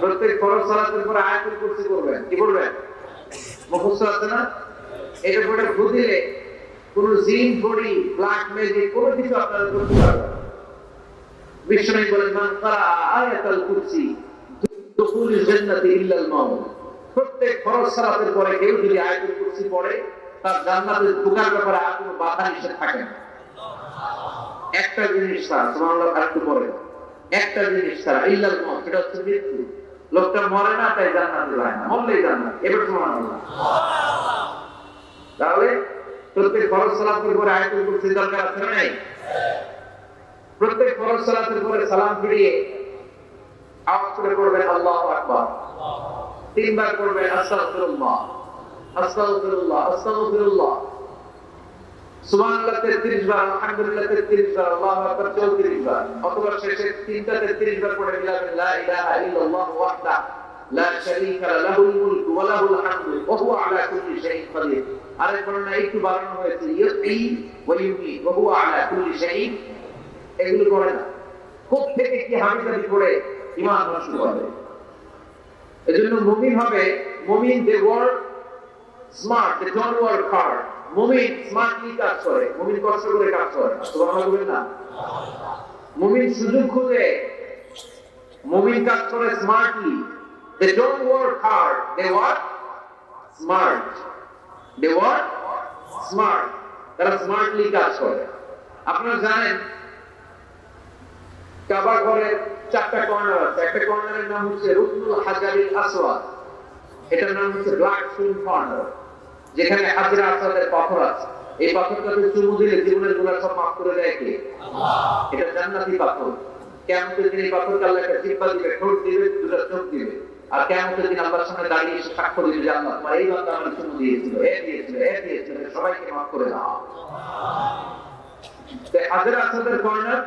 প্রত্যেক ফরজ সালাতের পরে আয়াতুল কুরসি করবেন কি করবেন মুখস্থ আছে না? এটা পরে কোন জিন, বড়ি, ব্ল্যাক ম্যাজিক, কোনো কিছু করতে মান আয়াতুল কুরসি, দুখুল জান্নাতি ইল্লাল মাউত। প্রত্যেক ফরজ সালাতের পরে কেউ যদি আয়াতুল কুরসি পড়ে, তার জান্নাতে ঢোকার ব্যাপারে আর কোনো বাধা নিষেধ থাকে না। একটা জিনিস আর একটু পরে একটা জিনিস ছাড়া, ইল্লাল মাউত, সেটা হচ্ছে মৃত্যু। লোকটা মরে না, তাই জান্নাতে যায় না। মরলেই জান্নাত, এবার সুবহানাল্লাহ তাহলে প্রত্যেক ফরজ সালাতের পরে আয়াতুল কুরসি দরকার আছে না নাই? প্রত্যেক ফরজ সালাতের পরে সালাম ফিরিয়ে আওয়াজ করে পড়বেন, আল্লাহু আকবার। তিনবার আস্তাগফিরুল্লাহ। আস্তাগফিরুল্লাহ। আস্তাগফিরুল্লাহ। সুবহানাল্লাহ 33 বার আলহামদুলিল্লাহ 33 বার আল্লাহু আকবার 34 বার অথবা শেষে তিনটা 33 বার পড়ে দিলাম লা ইলাহা ইল্লাল্লাহ ওয়াহদা লা শারীকা লাহুল মুলকু ওয়া লাহুল হামদু ওয়া হুয়া আলা কুল্লি শাইইন কাদির আরেক বর্ণনা একটু বাড়ানো হয়েছে ইউহি ওয়া ইউমি ওয়া হুয়া আলা কুল্লি শাইইন এগুলো করে না। কোথ থেকে কি হামিদাবি করে? ইমান নষ্ট করে। এজন্য মুমিন হবে মুমিন they work smart they don't work hard মুমিন স্মার্টলি কাজ করে? মুমিন কষ্ট করে কাজ করে? সুবহানাল্লাহ বলবেন না। মুমিন সুযোগ খুঁজে। মুমিন কাজ করে smartly they don't work hard they work smart they work smart তারা স্মার্টলি কাজ করে। আপনারা জানেন, কাবা ঘরের চারটা কর্নার আছে। একটা কর্নারের নাম হচ্ছে রুকনুল হাজারিল আসওয়াদ। এটার নাম হচ্ছে ব্ল্যাক স্টোন কর্নার যেখানে হাজরা আসাদের পাথর আছে। এই পাথরটাতে চুমু দিলে জীবনের গুণা সব মাফ করে দেয় কি? এটা জান্নাতি পাথর। দিন এই পাথরকে জিব্বা দিবে, ঠোঁট দিবে, দুটো চোখ দিবে। আর দিন আল্লাহর সামনে দাঁড়িয়ে এসে দিবে এই বান্দা আমার চুমু দিয়েছিল, এ দিয়েছিল এ দিয়েছিল সবাইকে মাফ করে দাও। হাজরা আসাদের কর্নার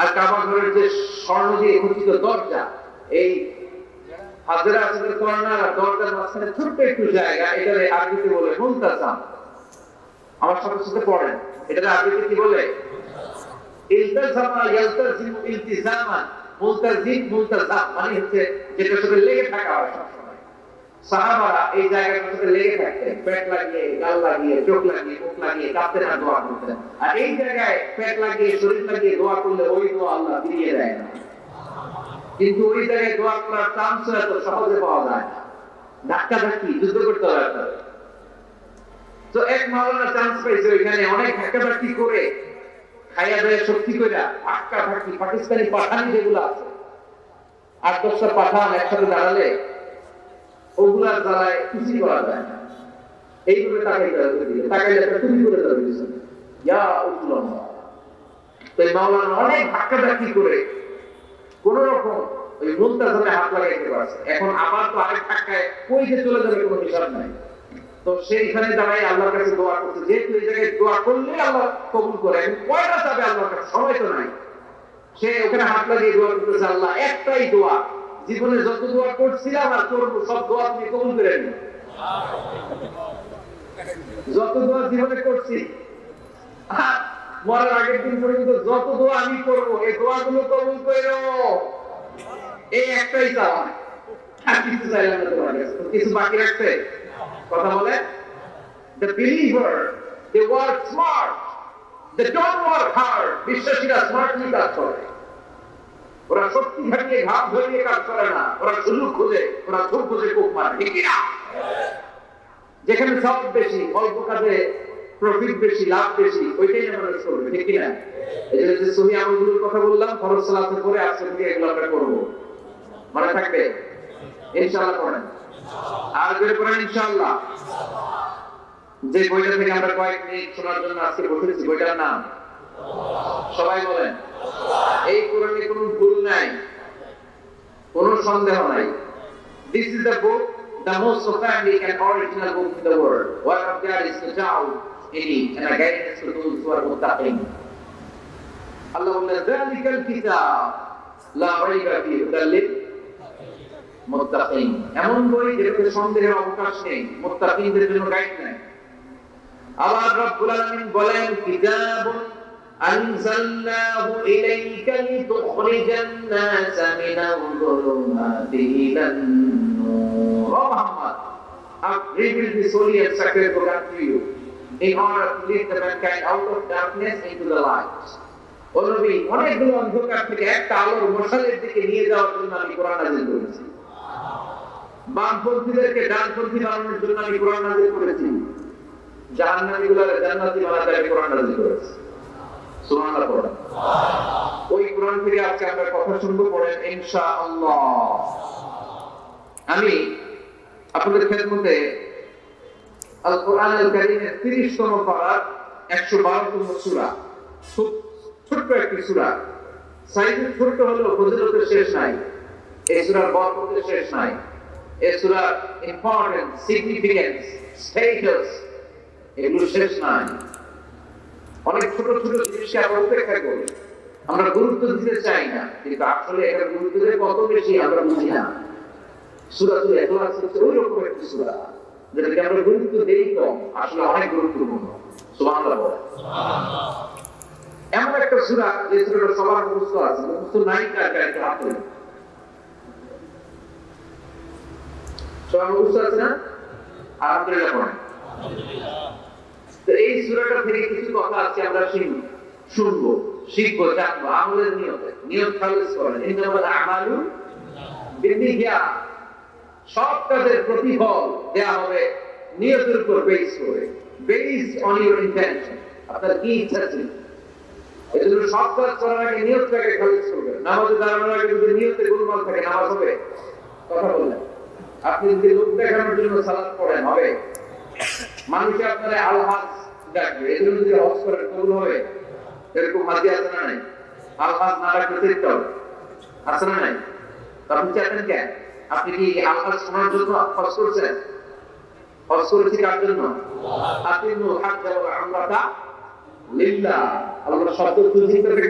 আর কাবা ঘরের যে স্বর্ণ দিয়ে খচিত দরজা, এই হাজরা আসদের কর্নার আর দরজার মাঝখানে ছোট্ট একটু জায়গা, এটারে আরবিতে বলে মুনতাজাম আমার সাথে সাথে পড়েন। এটারে আরবিতে কি বলে? ইলতাজামা ইয়ালতাজিমু ইলতিজামান মুলতাজিম মুলতাজাম মানে হচ্ছে যেটার সাথে লেগে থাকা হয় সবসময়। সাহাবারা এই জায়গাটার সাথে লেগে থাকতেন। পেট লাগিয়ে, গাল লাগিয়ে, চোখ লাগিয়ে, মুখ লাগিয়ে কাঁপতেন আর দোয়া করতেন। আর শরীর লাগিয়ে দোয়া করলে ওই দোয়া আল্লাহ ফিরিয়ে দেয় না। কিন্তু ওই জায়গায় দোয়া করার চান্স এত সহজে পাওয়া যায় না। ধাক্কা ধাক্কি, যুদ্ধ করতে হবে তো এক মাওলানা চান্স পাইছে ওইখানে অনেক ধাক্কা ধাক্কি করে, খাইয়া দেয় শক্তি করে আটকা থাকি পাকিস্তানি পাঠানি যেগুলো আছে, আট দশটা পাঠান একসাথে দাঁড়ালে ওগুলার দ্বারায় কিছুই করা যায় না। এইভাবে একটা তুমি করে ইয়া মাওলানা অনেক ধাক্কা ধাক্কি করে কোন রকম ওই মুন্তাজামে হাত লাগাইতে পারছে। এখন আবার তো আরেক ধাক্কায় কই যে চলে যাবে কোনো হিসাব নাই। তো সেইখানে দাঁড়াই আল্লাহর কাছে দোয়া করছে। যেহেতু এই জায়গায় দোয়া করলে আল্লাহ কবুল করে, এখন কয়টা যাবে আল্লাহর কাছে? সময় তো নাই। সে ওখানে হাত লাগিয়ে দোয়া করতেছে, আল্লাহ, একটাই দোয়া। জীবনে যত দোয়া করছিলাম আর করব, সব দোয়া তুমি কবুল করে নি যত দোয়া জীবনে করছি মরার আগের দিন পর্যন্ত যত দোয়া আমি করব, এই দোয়াগুলো কবুল করো এই একটাই চাওয়া। আর কিছু না তোমার কাছে বাকি রাখছে? কথা বলে? বিশ্বাসীরা স্মার্টলি কাজ করে। ওরা শক্তি খাটিয়ে, ঘাম ধরিয়ে কাজ করে না। ওরা সুযোগ খুঁজে, ওরা সুখ খুঁজে কোপ মারে। যেখানে সব বেশি, অল্প কাজে প্রফিট বেশি, লাভ বেশি, ওইটাই আমরা করবে, ঠিক না এই জন্য যে সহি আমলগুলোর কথা বললাম, ফরজ সালাতের পরে আজকে থেকে এগুলো আমরা মনে থাকবে? ইনশাআল্লাহ আর ইনশাআল্লাহ। যে বইটা থেকে আমরা কয়েক মিনিট শোনার জন্য আজকে বসেছি, বইটার নাম? সবাই বলেন। এই কোরআনে কোনো ভুল নাই, কোনো সন্দেহ নাই। This is the book the most authentic and original book in it and a guidance to those who are muttaqin. Allah will ذلك الكتاب لا ريب فيه هدى للمتقين. এমন বই যেটাতে সন্দেহের অবকাশ নেই মুত্তাকিনদের জন্য গাইড নেই আবার রব্বুল আলামিন বলেন কিতাবুন أنزلناه إليك لتخرج الناس من الظلمات إلى النور Oh Muhammad, I've revealed this holy and sacred book unto you In order to lead the mankind out of darkness into the light. ও নবী, অনেকগুলো অন্ধকার থেকে একটা আলোর মশালের দিকে নিয়ে যাওয়ার জন্য আমি কোরআন নাজিল করেছি। বামপন্থীদেরকে ডানপন্থী বানানোর জন্য আমি কোরআন নাজিল করেছি। জাহান্নামীগুলোর জান্নাতি বানাতে আমি কোরআন নাজিল করেছি। সুবহানাল্লাহ পড়েন। ওই কোরআন থেকে আজকে আমরা কথা শুনব, পড়েন, ইনশাআল্লাহ। আমি আপনাদের খেদমতে আল কোরআন আল কারীমের 30 তম পারা 112 তম সূরা। ছোট্ট একটি সূরা। সাইজে ছোট্ট হলেও ফজিলতের শেষ নাই। এই সূরার বরকতের শেষ নাই। এই সূরার ইম্পর্টেন্স সিগনিফিকেন্স স্টেটাস এগুলো শেষ নাই। অনেক ছোট ছোট জিনিসকে আমরা উপেক্ষা করি। আমরা গুরুত্ব দিতে চাই না। কিন্তু আসলে এটা গুরুত্ব দিলে কত বেশি আমরা বুঝি না। সুরাতুল ইখলাস হচ্ছে ওই রকম একটি সূরা। যেটাকে আমরা গুরুত্ব দেই কম, আসলে অনেক গুরুত্বপূর্ণ। সুবহানাল্লাহ বলে এমন একটা সূরা, যে সূরাটা সবার মুখস্থ আছে, মুখস্থ একটা। সবার মুখস্থ আছে না? আলহামদুলিল্লাহ পড়েন তো এই থেকে কিছু কথা আছে, আমরা শুনব জানব নিয়তে। আমালু বিনিয়া। সব কাজের প্রতিফল দেয়া হবে নিয়তের উপর বেস করে বেসড অন ইউর ইন্টেনশন আপনার কি ইচ্ছা ছিল? এই জন্য সব কাজ করার আগে নিয়তটাকে করবেন। নামাজে দাঁড়ানোর আগে যদি নিয়তে গোলমাল থাকে, নামাজ হবে? কথা বললেন। আপনি যদি লোক দেখানোর জন্য সালাদ পড়েন, হবে? মানুষে আপনারা আলহাজ ডাকবে। এই জন্য যদি হজ করেন হবে? এরকম হাজি আছে না নাই? আলহাজ না ডাকলে হবে। আছে না নাই? আপনি চাচ্ছেন কেন আপনি কি আলহাজ শোনার জন্য হজ করছেন? হজ করেছি কার জন্য? আপনি হাজ আমরাটা লিল্লাহ আল্লাহ শব্দ খুঁজি করে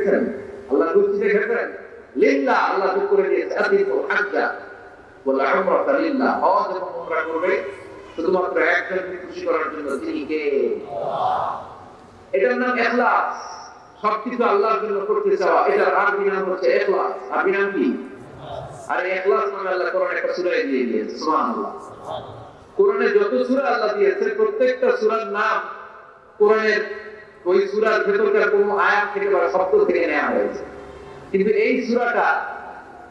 আল্লাহ খুঁজি রেখেছেন লিল্লাহ আল্লাহ তো করে দিয়েছে আপনি হাজ্জা। বলে, আমরাটা লিল্লাহ হজ এবং উমরা করবে শুধুমাত্র একজনকে খুশি করার জন্য। তিনি কে? এটার নাম এখলাস। সবকিছু আল্লাহর জন্য করতে চাওয়া। এটার আরবি নাম হচ্ছে এখলাস। আরবি নাম কি? আর এখলাস নামে আল্লাহ কোরআন একটা সূরা দিয়ে দিয়েছে, সুবহানাল্লাহ। কোরআনে যত সূরা আল্লাহ দিয়েছে, প্রত্যেকটা সূরার নাম কোরআনের ওই সূরার ভেতরকার কোন আয়াত থেকে বা শব্দ থেকে নেওয়া হয়েছে। কিন্তু এই সূরাটা,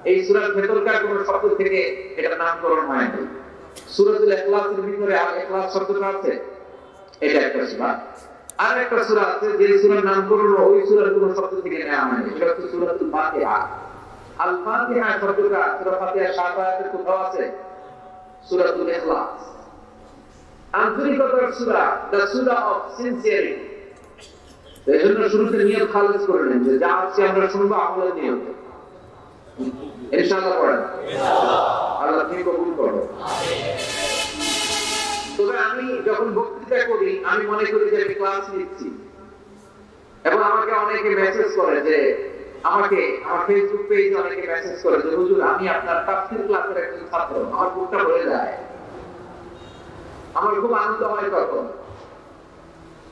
এই সূরার ভেতরকার কোন শব্দ থেকে এটার নামকরণ হয়নি। সূরাতুল ইখলাসের ভিতরে আর ইখলাস শব্দটা আছে? এটা একটা সূরা। আর একটা সূরা আছে, যে সূরার নামকরণ ওই সূরার কোন শব্দ থেকে নেওয়া হয়নি। সেটা হচ্ছে সূরাতুল ফাতিহা আল ফাতিহা শব্দটা সূরা ফাতিহা সাত আয়াতের কোথাও আছে? সূরাতুল ইখলাস। আন্তরিকতার সূরা দ্য সূরা অফ সিনসিয়ারিটি। এই জন্য শুরুতে নিয়ত খালিজ করে নেন যে যা হচ্ছে আমরা শুনব আমলের নিয়ত। ইনশাআল্লাহ পড়েন। আল্লাহ তুমি কবুল করো। তবে আমি যখন বক্তৃতা করি আমি মনে করি যে আমি ক্লাস নিচ্ছি। এবং আমাকে অনেকে মেসেজ করে যে আমাকে, আমার ফেসবুক পেজে অনেকে মেসেজ করে যে, হুজুর, আমি আপনার তাফসীর ক্লাসের একজন ছাত্র। আমার বুকটা ভরে যায়। আমার খুব আনন্দ হয় তখন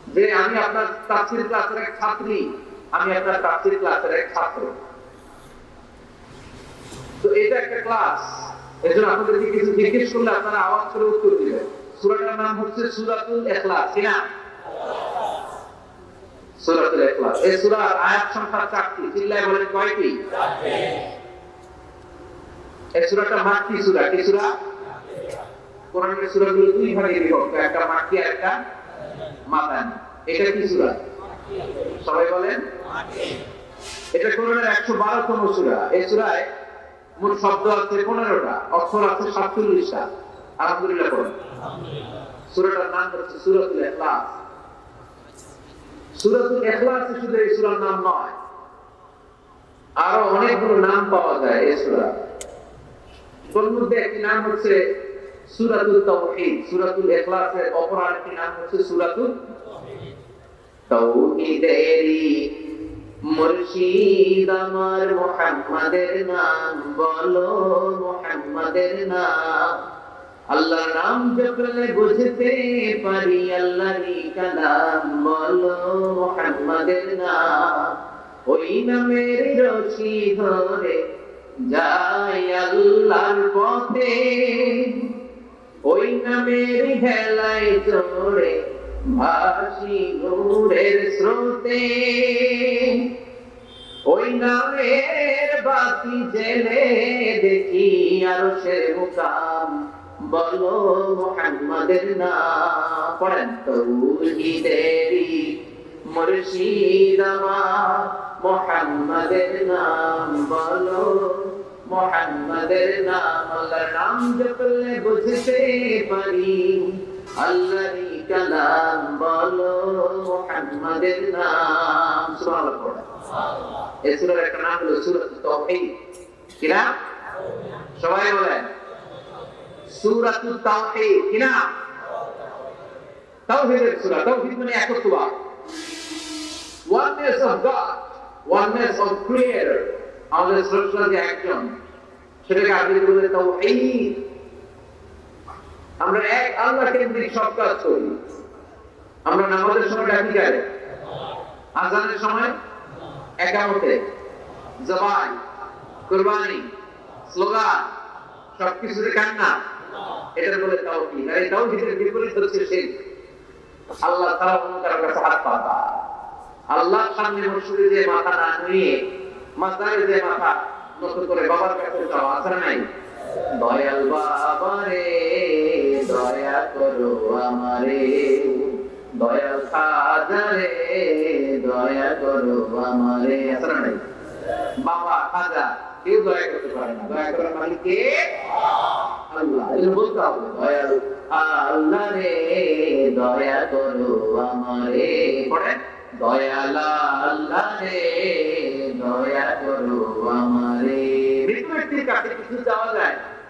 যে, আমি আপনার তাফসীর ক্লাসের এক ছাত্রী, আমি আপনার তাফসীর ক্লাসের এক ছাত্র। তো এটা একটা ক্লাস এজন্য আপনাদেরকে কিছু জিজ্ঞেস করলে আপনারা আওয়াজ করে উত্তর দিবেন। সূরাটার নাম হচ্ছে সূরাতুল ইখলাস কি না সূরাতুল ইখলাস। এই আয়াত সংখ্যা 4টি চিল্লায় বলেন কয়টি? এই মাক্কি সূরা, কি কোরআনের দুই ভাগে বিভক্ত? একটা মাক্কি আর একটা এটা কি সবাই বলেন? এটা কোরআনের 112 তম সূরা। এই সূরায় মোট শব্দ আছে 15টা অক্ষর আছে 47টা আলহামদুলিল্লাহ সূরাটার নাম হচ্ছে সূরাতুল ইখলাস। সূরাতুল ইখলাস শুধু এই সূরার নাম নয়, আরও অনেকগুলো নাম পাওয়া যায় এই সূরা। তোর মধ্যে একটি নাম হচ্ছে সূরাতুল সূরাতুল ইখলাসের অপর আরেকটি নাম হচ্ছে সূরাতুল মুর্শিদ আমার মোহাম্মদের নাম, বলো মোহাম্মদের নাম। আল্লাহর নাম জপলে বুঝতে পারি আল্লাহরই কালাম। বলো মোহাম্মদের নাম। ওই নামের রশি ধরে যাই আল্লাহর পথে। ওই নামের হেলায় চড়ে ভাসি নূরের স্রোতে। ওই নামের বাতি জেলে দেখি আর সে মুকাম বলো মোহাম্মদের নাম। পড়েন তৌহিদেরি মুর্শিদ আমার মোহাম্মদের নাম। বলো মোহাম্মদের নাম। আল্লাহর নাম জপলে বুঝতে পারি। আল্লাহরই কালাম। বলো মোহাম্মদের নাম। সুবহানাল্লাহ পড়েন। এই সূরার একটা নাম হলো সূরাতুত তাওহীদ কি সবাই বলেন। সূরাতুত তাওহীদ, কি তাওহীদের সূরা, তাওহীদ মানে একত্ববাদ oneness of God oneness of creator আমাদের স্রষ্টা যে একজন, সেটাকে আরবিতে বলে তাওহীদ। আমরা এক আল্লাহ কেন্দ্রিক সব কাজ করি। আমরা নামাজের সময় ডাকি কারে? আজানের সময়? একামতে। কুরবানি, স্লোগান, সবকিছুতে কান্না এটা বলে তাওহীদ আর এই তাওহীদের বিপরীত হচ্ছে শিরক। আল্লাহ কারও কাছে হাত পাতা আল্লাহ সামনে মসজিদে যে মাথা না যে মাথা করে বাবার কাছে নাই? দয়াল বাবা রে, দয়া করো আমারে। দয়াল খাজা রে, দয়া করো আমারে। নাই? বাবা খাজা কেউ দয়া করতে পারে না? দয়া করার মালিক কে? আল্লাহ। এটা বলতে হবে। দয়ালু। আল্লাহ রে, দয়া করো আমারে। পড়ে দয়ালা আল্লাহ রে, দয়া করো আমারে। মৃত্যু ব্যক্তির কাছে কিছু চাওয়া যায়?